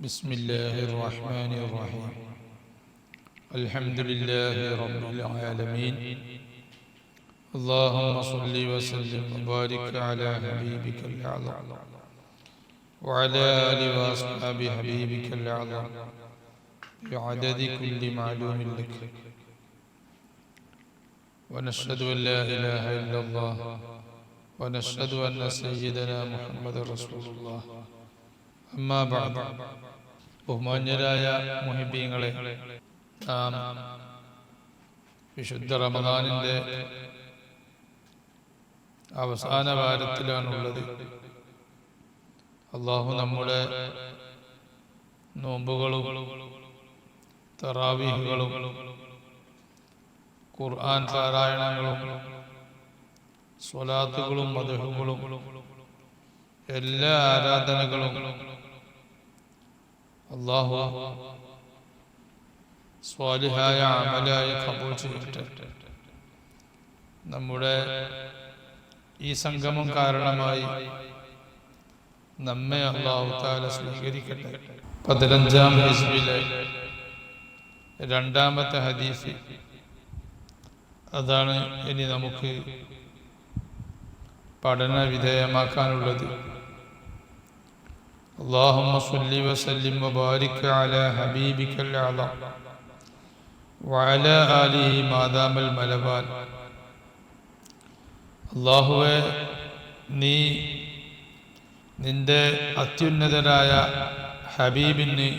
بسم الله الرحمن الرحيم. الحمد لله رب العالمين. اللهم صل وسلم وبارك على حبيبك الأعظم وعلى آل وأصحاب حبيبك الأعظم بعدد كل معلوم لك. ونشهد أن لا إله إلا الله ونشهد أن سيدنا محمد رسول الله. ബഹുമാന്യരായ മുഹിബീങ്ങളെ നാം വിശുദ്ധ റമദാനിന്റെ അവസാന വാരത്തിലാണുള്ളത്. അള്ളാഹു നമ്മുടെ നോമ്പുകളും തറാവീഹുകളും ഖുർആൻ പാരായണങ്ങളും സ്വലാത്തുകളും മധുഹുകളും എല്ലാ ആരാധനകളും അള്ളാഹു സ്വാലിഹായ അമലായി കബൂൾ ചെയ്യട്ടെ. നമ്മുടെ ഈ സംഗമം കാരണമായി നമ്മെ അള്ളാഹു താല സ്വീകരിക്കട്ടെ. പതിനഞ്ചാം ഹിസ്ബിലെ രണ്ടാമത്തെ ഹദീസ്. അതാണ് ഇനി നമുക്ക് പഠന വിധേയമാക്കാനുള്ളത് اللهم صل وسلم وبارك على حبيبك الأعظم وعلى آله ما دام الملبان അള്ളാഹുവെ നീ നിന്റെ അത്യുന്നതരായ ഹബീബിന്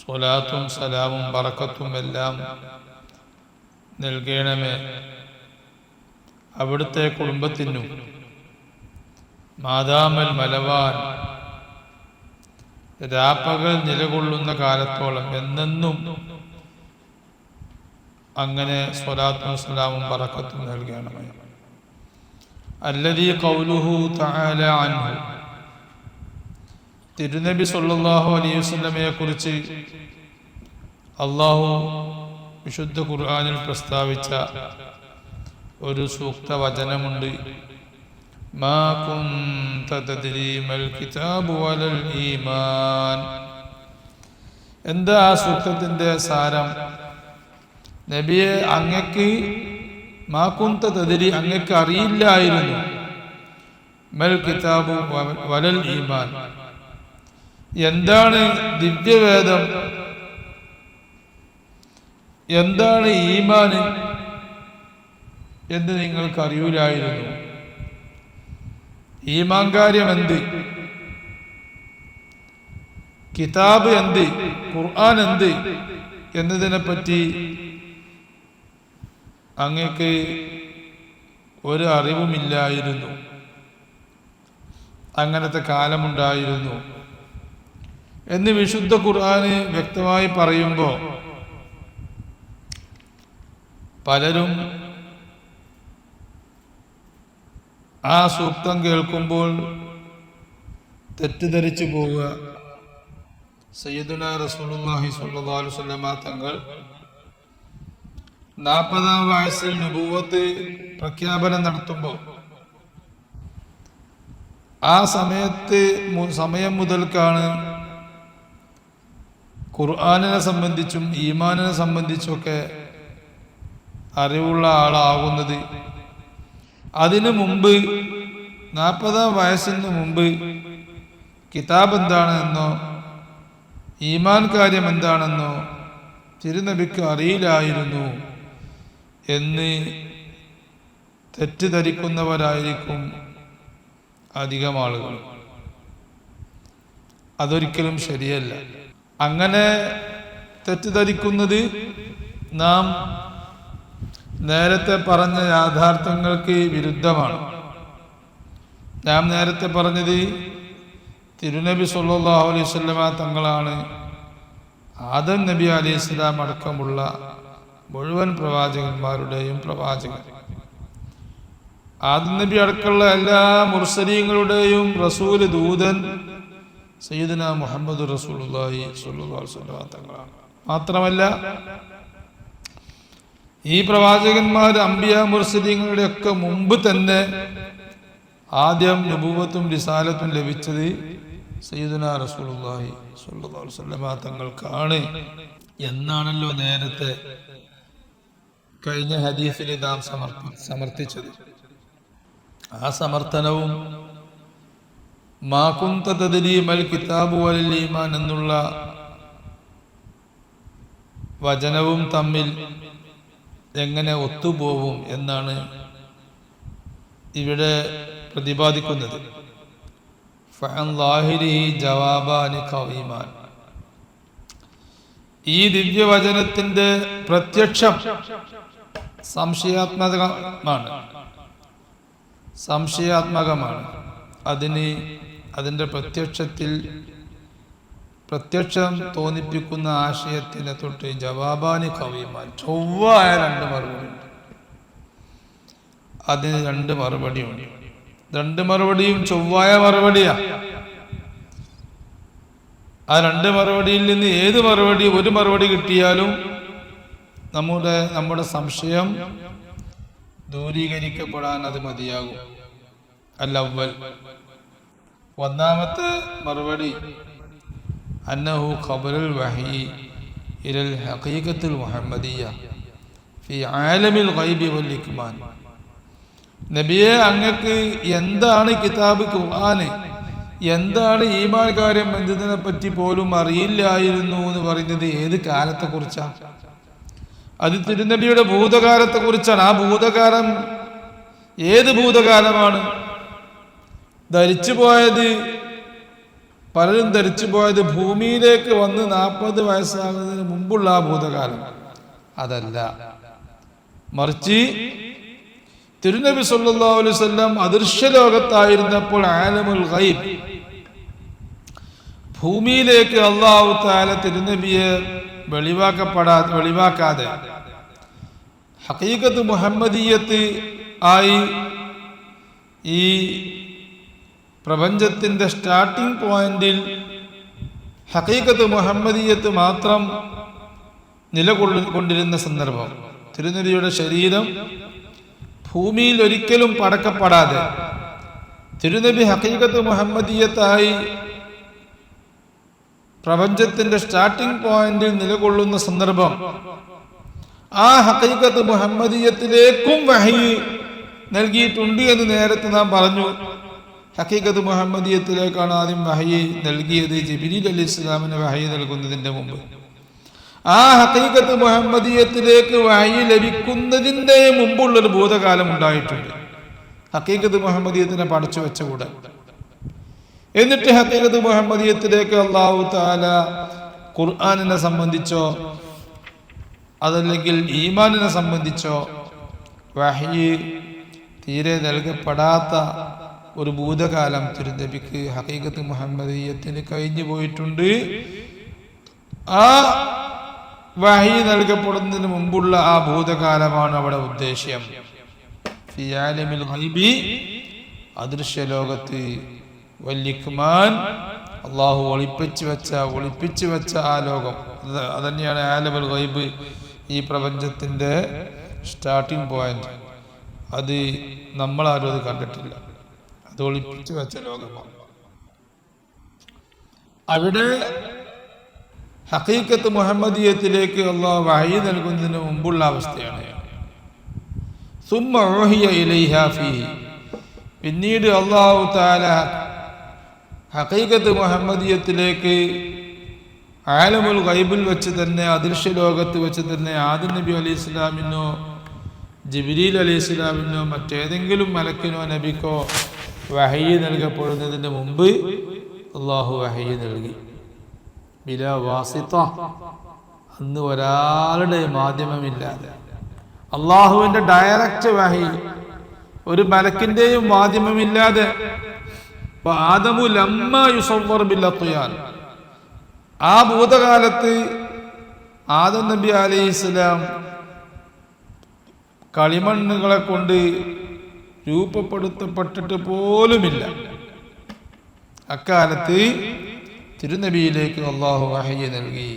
സ്വലാത്തും സലാമും ബറക്കത്തും എല്ലാം നൽകണമേ അവിടുത്തെ കുടുംബത്തിനും മാതാമൽ മലവാൻ രാപ്പകൽ നിലകൊള്ളുന്ന കാലത്തോളം എന്നെന്നും അങ്ങനെ സ്വലാത്തും സലാമും പറക്കത്തും നൽകണമേ അല്ലതീ കൗലുഹു അൻഹു. തിരുനബി സല്ലാഹു അലൈഹി വസല്ലമയെ കുറിച്ച് അള്ളാഹു വിശുദ്ധ ഖുർആാനിൽ പ്രസ്താവിച്ച ഒരു സൂക്ത വചനമുണ്ട്. ما كنت تدري ما الكتاب ولا الإيمان എന്താ ആ സൂക്തത്തിന്റെ സാരം നബിയെ അങ്ങക്ക് മാ കുന്ത തതിരി അങ്ങക്ക് അറിയില്ലായിരുന്നു മൽ കിതാബു വ- വലൽ ഈമാൻ എന്താണ് ദിവ്യവേദം എന്താണ് ഈമാൻ എന്ന് നിങ്ങൾക്ക് അറിയൂലായിരുന്നു ഈമാൻ മാങ്കാര്യം എന്ത്? കിതാബ് എന്ത്? ഖുർആൻ എന്ത്? എന്നതിനെ പറ്റി അങ്ങക്ക് ഒരു അറിവുമില്ലായിരുന്നു. അങ്ങനത്തെ കാലമുണ്ടായിരുന്നു. എന്ന് വിശുദ്ധ ഖുർആന് വ്യക്തമായി പറയുമ്പോൾ പലരും ആ സൂക്തം കേൾക്കുമ്പോൾ തെറ്റിദ്ധരിച്ചു പോവുക. സയ്യിദുന സ്വല്ലല്ലാഹു അലൈഹി വസല്ലമ തങ്ങൾ നാൽപ്പതാം വയസ്സിൽ നുപൂവത്ത് പ്രഖ്യാപനം നടത്തുമ്പോൾ ആ സമയത്ത് സമയം മുതൽക്കാണ് ഖുർആാനിനെ സംബന്ധിച്ചും ഈമാനിനെ സംബന്ധിച്ചുമൊക്കെ അറിവുള്ള ആളാകുന്നത് അതിനു മുമ്പ് നാൽപ്പതാം വയസ്സിന് മുമ്പ് കിതാബ് എന്താണെന്നോ ഈമാൻ കാര്യം എന്താണെന്നോ തിരുനബിക്ക് അറിയില്ലായിരുന്നു എന്ന് തെറ്റിദ്ധരിക്കുന്നവരായിരിക്കും അധികം ആളുകൾ. അതൊരിക്കലും ശരിയല്ല. അങ്ങനെ തെറ്റിദ്ധരിക്കുന്നത് നാം നേരത്തെ പറഞ്ഞ യാഥാർത്ഥ്യങ്ങൾക്ക് വിരുദ്ധമാണ്. ഞാൻ നേരത്തെ പറഞ്ഞത് തിരുനബി സല്ലാ അലൈഹി തങ്ങളാണ്. ആദം നബി അലൈഹി അടക്കമുള്ള മുഴുവൻ പ്രവാചകന്മാരുടെയും പ്രവാചകൻ. ആദം നബി അടക്കമുള്ള എല്ലാ മുർസലീങ്ങളുടെയും റസൂൽ ദൂതൻ സയ്യിദന മുഹമ്മദ് സ്വല്ലല്ലാഹു അലൈഹി വസല്ലമ തങ്ങളാണ്. മാത്രമല്ല ഈ പ്രവാചകന്മാർ അംബിയ മുർസലിങ്ങളുടെ ഒക്കെ മുമ്പ് തന്നെ ആദ്യം നബൂവത്തും റിസാലത്തും ലഭിച്ചത് സയ്യിദുന റസൂലുള്ളാഹി സ്വല്ലല്ലാഹു അലൈഹി വസല്ലമ തങ്ങൾക്കാണ്. എന്നാണല്ലോ നേരത്തെ കഴിഞ്ഞ ഹദീസിൽ നാം സമർപ്പി സമർത്ഥിച്ചത്. ആ സമർത്ഥനവും മാകുന്ത തദ്രീമൽ കിതാബു ഈമാൻ എന്നുള്ള വചനവും തമ്മിൽ എങ്ങനെ ഒത്തുപോവും എന്നാണ് ഇവിടെ പ്രതിപാദിക്കുന്നത്. കവീമാൻ. ഈ ദിവ്യവചനത്തിന്റെ പ്രത്യക്ഷം സംശയാത്മകമാണ്. സംശയാത്മകമാണ്. അതിന് അതിന്റെ പ്രത്യക്ഷത്തിൽ പ്രത്യക്ഷം തോന്നിപ്പിക്കുന്ന ആശയത്തിനെ തൊട്ട് ജവാബാനി കവിമാൻ. ചൊവ്വായ രണ്ട് മറുപടിയുണ്ട് അതിന് രണ്ട് മറുപടിയുണ്ട്. രണ്ട് മറുപടിയും ചൊവ്വായ മറുപടിയാ. ആ രണ്ട് മറുപടിയിൽ നിന്ന് ഏത് മറുപടി ഒരു മറുപടി കിട്ടിയാലും നമ്മുടെ നമ്മുടെ സംശയം ദൂരീകരിക്കപ്പെടാൻ അത് മതിയാകും. അല്ല അവൽ ഒന്നാമത്തെ മറുപടി അന്നഹു ഖബറുൽ الوحي إلى الحقيقة المحمدية في عالم الغيب ഇക്മാൻ നബിയെ അങ്ങക്ക് എന്താണ് കിതാബ് ഖുർആാന്? എന്താണ് ഈമാൻ കാര്യം എന്നതിനെ പറ്റി പോലും അറിയില്ലായിരുന്നു എന്ന് പറയുന്നത് ഏത് കാലത്തെ കുറിച്ചാണ് അത് തിരുനബിയുടെ ഭൂതകാലത്തെ കുറിച്ചാണ് ആ ഭൂതകാലം ഏത് ഭൂതകാലമാണ്? ധരിച്ചു പോയത് പലരും ധരിച്ചു പോയത് ഭൂമിയിലേക്ക് വന്ന് നാൽപ്പത് വയസ്സാകുന്നതിന് മുമ്പുള്ള ആ ഭൂതകാലം. അതല്ല. മറിച്ച് തിരുനബി സല്ലല്ലാഹു അലൈഹി വസല്ലം അദൃശ്യ ലോകത്തായിരുന്നപ്പോൾ ആലമുൽ ഗൈബ്. ഭൂമിയിലേക്ക് അള്ളാഹു താല തിരുനബിയെ വെളിവാക്കപ്പെടാ വെളിവാക്കാതെ ഹക്കീക്കത്ത് മുഹമ്മദീയത്ത് ആയി ഈ പ്രപഞ്ചത്തിന്റെ സ്റ്റാർട്ടിംഗ് പോയിന്റിൽ ഹക്കീക്കത്ത് മുഹമ്മദീയത്ത് മാത്രം നിലകൊള്ളു കൊണ്ടിരുന്ന സന്ദർഭം. തിരുനെല്ലിയുടെ ശരീരം ഭൂമിയിൽ ഒരിക്കലും പടക്കപ്പെടാതെ തിരുനബി ഹക്കീക്കത്ത് മുഹമ്മദീയത്തായി പ്രപഞ്ചത്തിന്റെ സ്റ്റാർട്ടിംഗ് പോയിന്റിൽ നിലകൊള്ളുന്ന സന്ദർഭം ആ ഹക്കീകത്ത് മുഹമ്മദീയത്തിലേക്കും വഹി നൽകിയിട്ടുണ്ട് എന്ന് നേരത്തെ നാം പറഞ്ഞു. ഹക്കീക്കത്ത് മുഹമ്മദീയത്തിലേക്കാണ് ആദ്യം വഹയി നൽകിയത്. ജബിലി അലി ഇസ്ലാമിന് വഹയി നൽകുന്നതിന്റെ മുമ്പ്. ആ ഹക്കീക്കത്ത് മുഹമ്മദീയത്തിലേക്ക് വഹയി ലഭിക്കുന്നതിന്റെ മുമ്പുള്ളൊരു ഭൂതകാലം ഉണ്ടായിട്ടുണ്ട്. ഹക്കീക്കത്ത് മുഹമ്മദീയത്തിനെ പഠിച്ചു വെച്ച കൂടെ. എന്നിട്ട് ഹക്കീക്കത്ത് മുഹമ്മദീയത്തിലേക്ക് അള്ളാഹു താല ഖുർആാനിനെ സംബന്ധിച്ചോ അതല്ലെങ്കിൽ ഈമാനിനെ സംബന്ധിച്ചോ വഹയി തീരെ നൽകപ്പെടാത്ത ഒരു ഭൂതകാലം തിരുനബിക്ക് ഹക്കീക്കത്ത് മുഹമ്മദീയത്തിന് കഴിഞ്ഞു പോയിട്ടുണ്ട്. ആ വഹി നൽകപ്പെടുന്നതിന് മുമ്പുള്ള ആ ഭൂതകാലമാണ് അവിടെ ഉദ്ദേശ്യം. അദൃശ്യ ലോകത്ത് വല്ലിക്കുമാൻ അള്ളാഹു ഒളിപ്പിച്ചു വെച്ച ഒളിപ്പിച്ചു വെച്ച ആ ലോകം. അത് തന്നെയാണ് ആലമൽ ഗൈബ് ഈ പ്രപഞ്ചത്തിന്റെ സ്റ്റാർട്ടിംഗ് പോയിന്റ് അത് നമ്മളാരും അത് കണ്ടിട്ടില്ല. അത് വെച്ച ലോകമാണ്. അവിടെ ഹക്കീക്കത്ത് മുഹമ്മദീയത്തിലേക്ക് ഉള്ള വഹി നൽകുന്നതിന് മുമ്പുള്ള അവസ്ഥയാണ്. പിന്നീട് അള്ളാഹു താല ഹക്കീക്കത്ത് മുഹമ്മദീയത്തിലേക്ക് ആലമുൽ ഗൈബിൽ വെച്ച് തന്നെ അദൃശ്യ ലോകത്ത് വെച്ച് തന്നെ ആദി നബി അലി ഇസ്ലാമിനോ ജിബിലീൽ അലി ഇസ്ലാമിനോ മറ്റേതെങ്കിലും മലക്കിനോ നബിക്കോ വഹയ്യ നൽകപ്പെടുന്നതിന് മുമ്പ് അള്ളാഹു വഹയ്യ നൽകി. ബില വാസിത്ത അന്ന് ഒരാളുടെ മാധ്യമമില്ലാതെ അള്ളാഹുവിന്റെ ഡയറക്റ്റ് വഹി. ഒരു മലക്കിന്റെയും മാധ്യമമില്ലാതെ ആദമു ലമ്മ യുസവർ ആ ഭൂതകാലത്ത് ആദം നബി അലൈഹി ഇസ്ലാം കളിമണ്ണുകളെ കൊണ്ട് രൂപപ്പെടുത്തപ്പെട്ടിട്ട് പോലുമില്ല അക്കാലത്ത് തിരുനബിയിലേക്ക് അള്ളാഹു വഹയ്യ നൽകി.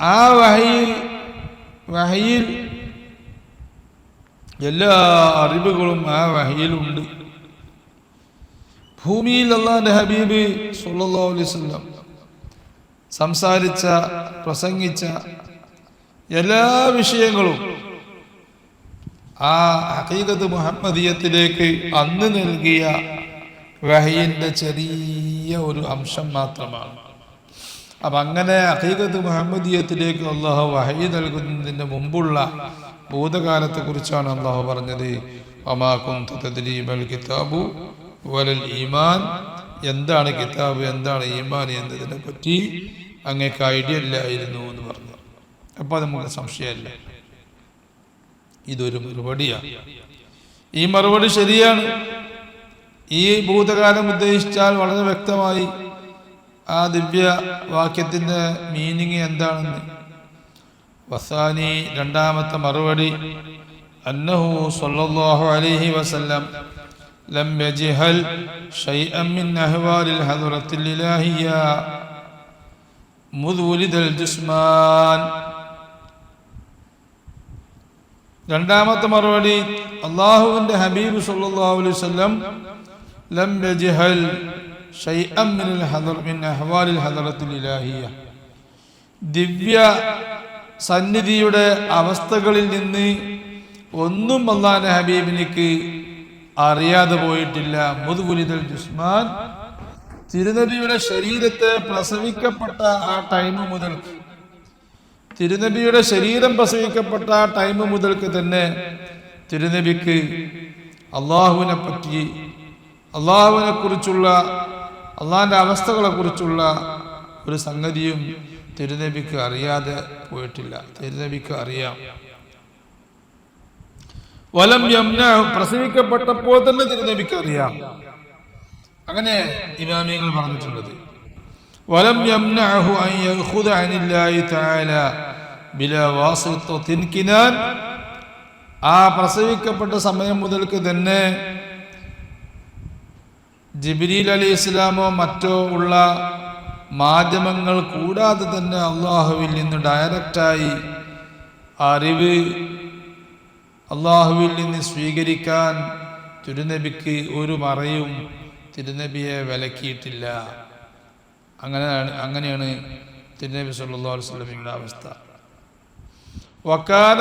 ആ വഹയിൽ വഹയിൽ എല്ലാ അറിവുകളും ആ വഹയിലുണ്ട് ഭൂമിയിൽ അള്ളാന്റെ ഹബീബ് സല്ലല്ലാഹു അലൈഹി വസല്ലം സംസാരിച്ച പ്രസംഗിച്ച എല്ലാ വിഷയങ്ങളും ആ ഹഖീഖത്ത് മുഹമ്മദിയത്തിലേക്ക് അന്ന് നൽകിയ വഹയിന്റെ ചെറിയ ഒരു അംശം മാത്രമാണ്. അപ്പൊ അങ്ങനെ ഹഖീഖത്ത് മുഹമ്മദിയത്തിലേക്ക് അള്ളാഹു വഹയി നൽകുന്നതിന് മുമ്പുള്ള ഭൂതകാലത്തെ കുറിച്ചാണ് അള്ളാഹു പറഞ്ഞത് തദ്രീബൽ കിതാബു വലൽ ഈമാൻ. എന്താണ് കിതാബ് എന്താണ് ഈമാൻ എന്നതിനെ പറ്റി അങ്ങേക്ക് ഐഡിയ ഇല്ലായിരുന്നു എന്ന് പറഞ്ഞു. അപ്പൊ അത് നമുക്ക് സംശയമല്ല. ഇതൊരു മറുപടിയാണ്. ഈ മറുപടി ശരിയാണ്. ഈ ഭൂതകാലം ഉദ്ദേശിച്ചാൽ വളരെ വ്യക്തമായി ആ ദിവ്യ വാക്യത്തിന്റെ മീനിങ് എന്താണെന്ന്. വസാനി രണ്ടാമത്തെ മറുപടി അന്നഹു സല്ലല്ലാഹു അലൈഹി വസല്ലം ലം യജ്ഹൽ ഷൈഅൻ മിൻ അഹ്വാലിൽ ഹദറത്തിൽ ഇലാഹിയ മുദ് വുലിദൽ ജുസ്മാൻ. രണ്ടാമത്തെ മറുപടി അള്ളാഹുവിന്റെ ഹബീബ് അലൈഹി ലം ദിവ്യ സന്നിധിയുടെ അവസ്ഥകളിൽ നിന്ന് ഒന്നും അള്ളാന്റെ ഹബീബിനിക്ക് അറിയാതെ പോയിട്ടില്ല. മുതുകുലിതൽ ജുസ്മാൻ തിരുനബിയുടെ ശരീരത്തെ പ്രസവിക്കപ്പെട്ട ആ ടൈം മുതൽ തിരുനബിയുടെ ശരീരം പ്രസവിക്കപ്പെട്ട ടൈം മുതൽക്ക് തന്നെ തിരുനബിക്ക് അള്ളാഹുവിനെ പറ്റി അള്ളാഹുവിനെ കുറിച്ചുള്ള അള്ളാഹിന്റെ അവസ്ഥകളെ കുറിച്ചുള്ള ഒരു സംഗതിയും തിരുനബിക്ക് അറിയാതെ പോയിട്ടില്ല. തിരുനബിക്ക് അറിയാം. വലം യംന പ്രസവിക്കപ്പെട്ടപ്പോൾ തന്നെ തിരുനബിക്ക് അറിയാം. അങ്ങനെ ഇമാമിയങ്ങൾ പറഞ്ഞിട്ടുള്ളത്. വലം أن അൻ യഖുദ الله തആല بلا واسطة كنان ആ പ്രസവിക്കപ്പെട്ട സമയം മുതൽക്ക് തന്നെ ജിബിരിൽ അലി ഇസ്ലാമോ മറ്റോ ഉള്ള മാധ്യമങ്ങൾ കൂടാതെ തന്നെ അള്ളാഹുവിൽ നിന്ന് ഡയറക്റ്റായി അറിവ് അള്ളാഹുവിൽ നിന്ന് സ്വീകരിക്കാൻ തിരുനബിക്ക് ഒരു മറയും തിരുനബിയെ വിലക്കിയിട്ടില്ല. അങ്ങനെയാണ് അങ്ങനെയാണ് തിരുനബി സല്ലല്ലാഹു അലൈഹി വസല്ലമയുടെ അവസ്ഥ. വക്കാന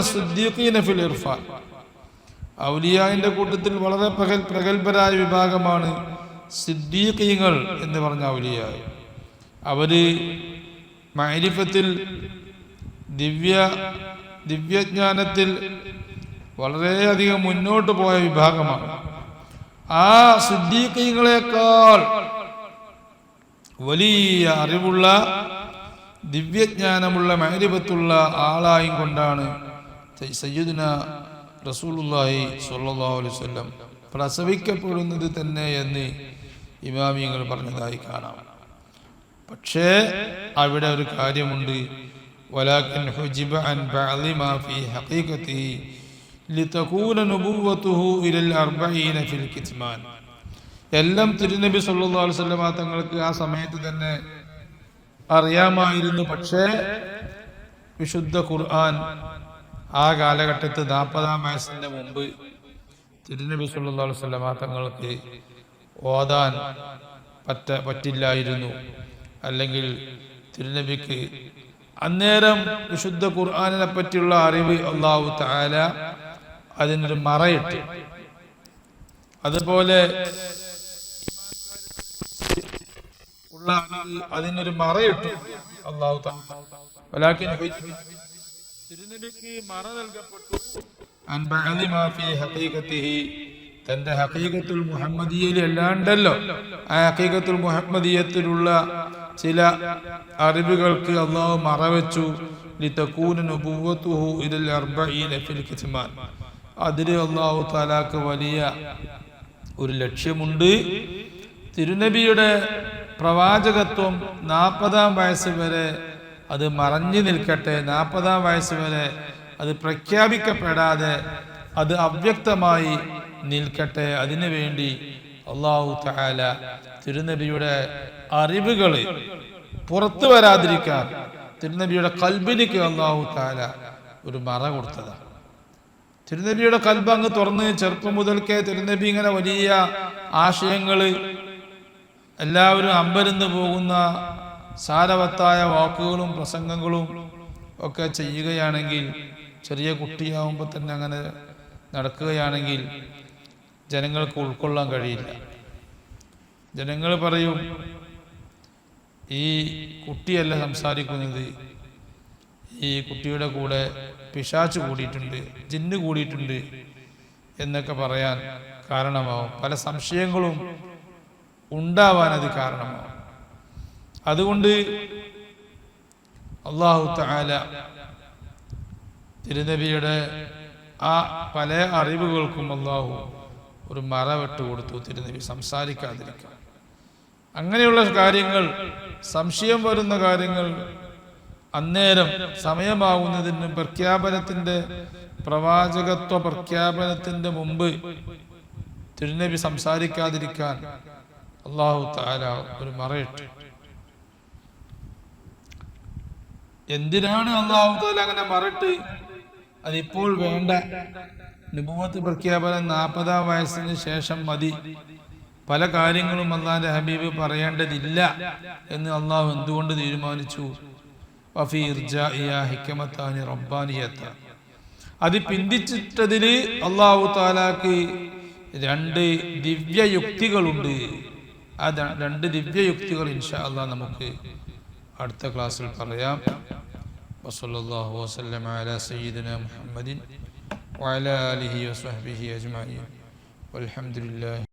സിദ്ദീഖീന ഫിൽ ഇർഫാൻ. ഔലിയായിന്റെ കൂട്ടത്തിൽ വളരെ പ്രഗൽ പ്രഗത്ഭരായ വിഭാഗമാണ് സിദ്ദീഖീങ്ങൾ എന്ന് പറഞ്ഞ ഔലിയായി. അവർ മൈരിഫത്തിൽ ദിവ്യ ദിവ്യജ്ഞാനത്തിൽ വളരെയധികം മുന്നോട്ട് പോയ വിഭാഗമാണ്. ആ സിദ്ദീഖീങ്ങളെക്കാൾ വലിയ അറിവുള്ള ദിവ്യജ്ഞാനമുള്ള മാരിപത്തുള്ള ആളായും കൊണ്ടാണ് സയ്യദിന റസൂലുല്ലാഹി അലൈഹി അലൈവല്ലം പ്രസവിക്കപ്പെടുന്നത് തന്നെ എന്ന് ഇമാമിയങ്ങൾ പറഞ്ഞതായി കാണാം. പക്ഷേ അവിടെ ഒരു കാര്യമുണ്ട്. ഹുജിബ അൻ ഫീ ഹഖീഖത്തി ലിതകൂല നുബുവത്തുഹു ഇലൽ അർബഈന ഫിൽ കിത്മാൻ എല്ലാം തിരുനബി സല്ലല്ലാഹു അലൈഹി വസല്ലമ തങ്ങൾക്ക് ആ സമയത്ത് തന്നെ അറിയാമായിരുന്നു. പക്ഷേ വിശുദ്ധ ഖുർആൻ ആ കാലഘട്ടത്ത് നാൽപ്പതാം വയസ്സിന്റെ മുമ്പ് തിരുനബി സല്ലല്ലാഹു അലൈഹി വസല്ലമ തങ്ങൾക്ക് ഓതാൻ പറ്റ പറ്റില്ലായിരുന്നു. അല്ലെങ്കിൽ തിരുനബിക്ക് അന്നേരം വിശുദ്ധ ഖുർആാനിനെ പറ്റിയുള്ള അറിവ് അള്ളാഹു താല അതിനൊരു മറയിട്ട്. അതുപോലെ ഉള്ള അതിനൊരു മറയിട്ടു അള്ളാഹു മറ നൽകപ്പെട്ടു. തന്റെ ഹഖീഖത്തുൽ മുഹമ്മദിയയിൽ അല്ലാണ്ടല്ലോ ആ ഹഖീഖത്തുൽ മുഹമ്മദിയത്തിലുള്ള ചില അറിവുകൾക്ക് അള്ളാഹു മറവെച്ചു. ലിതകൂന നുബുവത്തുഹു ഇലൽ അർബഈന ഫിൽ അതിൽ ഒന്നാവു താലാക്ക് വലിയ ഒരു ലക്ഷ്യമുണ്ട്. തിരുനബിയുടെ പ്രവാചകത്വം നാൽപ്പതാം വയസ്സ് വരെ അത് മറഞ്ഞു നിൽക്കട്ടെ. നാൽപ്പതാം വയസ്സ് വരെ അത് പ്രഖ്യാപിക്കപ്പെടാതെ അത് അവ്യക്തമായി നിൽക്കട്ടെ. അതിനു വേണ്ടി അള്ളാഹു താല തിരുനബിയുടെ അറിവുകൾ പുറത്തു വരാതിരിക്കാൻ തിരുനബിയുടെ കൽബിനിക്ക് അള്ളാഹു താല ഒരു മറ കൊടുത്തതാണ്. തിരുനബിയുടെ കൽബ് അങ്ങ് തുറന്ന് ചെറുപ്പം മുതൽക്കേ തിരുനബി ഇങ്ങനെ വലിയ ആശയങ്ങൾ എല്ലാവരും അമ്പരന്ന് പോകുന്ന സാരവത്തായ വാക്കുകളും പ്രസംഗങ്ങളും ഒക്കെ ചെയ്യുകയാണെങ്കിൽ ചെറിയ കുട്ടിയാവുമ്പോൾ തന്നെ അങ്ങനെ നടക്കുകയാണെങ്കിൽ ജനങ്ങൾക്ക് ഉൾക്കൊള്ളാൻ കഴിയില്ല. ജനങ്ങൾ പറയും ഈ കുട്ടിയല്ല സംസാരിക്കുന്നത് ഈ കുട്ടിയുടെ കൂടെ പിശാച്ച് കൂടിയിട്ടുണ്ട് ജിന്ന് കൂടിയിട്ടുണ്ട് എന്നൊക്കെ പറയാൻ കാരണമാവും. പല സംശയങ്ങളും ഉണ്ടാവാൻ അത് കാരണമാവും. അതുകൊണ്ട് അള്ളാഹു താല തിരുനബിയുടെ ആ പല അറിവുകൾക്കും അള്ളാഹു ഒരു മറ വിട്ട് കൊടുത്തു തിരുനബി സംസാരിക്കാതിരിക്കാൻ. അങ്ങനെയുള്ള കാര്യങ്ങൾ സംശയം വരുന്ന കാര്യങ്ങൾ അന്നേരം സമയമാവുന്നതിന് പ്രഖ്യാപനത്തിന്റെ പ്രവാചകത്വ പ്രഖ്യാപനത്തിന്റെ മുമ്പ് തിരുനബി സംസാരിക്കാതിരിക്കാൻ അള്ളാഹു താല ഒരു മറയിട്ട്. എന്തിനാണ് അള്ളാഹു താല അങ്ങനെ മറട്ട് അതിപ്പോൾ വേണ്ട. നിബുവത്ത് പ്രഖ്യാപനം നാൽപ്പതാം വയസ്സിന് ശേഷം മതി. പല കാര്യങ്ങളും അള്ളാന്റെ ഹബീബ് പറയേണ്ടതില്ല എന്ന് അള്ളാഹു എന്തുകൊണ്ട് തീരുമാനിച്ചു? ഹിക്കമത്താനി റബ്ബാനിയത്ത. അത് പിന്തിച്ചിട്ടതിൽ അള്ളാഹു താലാക്ക് രണ്ട് ദിവ്യയുക്തികളുണ്ട്. ആ രണ്ട് ദിവ്യയുക്തികൾ ഇൻഷാ അള്ളാഹ് നമുക്ക് അടുത്ത ക്ലാസ്സിൽ പറയാം. വസല്ലല്ലാഹു വസല്ലം അലാ സയ്യിദിന മുഹമ്മദിൻ വഅലാ ആലിഹി വസഹ്ബിഹി അജ്മഈൻ. വൽഹംദുലില്ലാഹി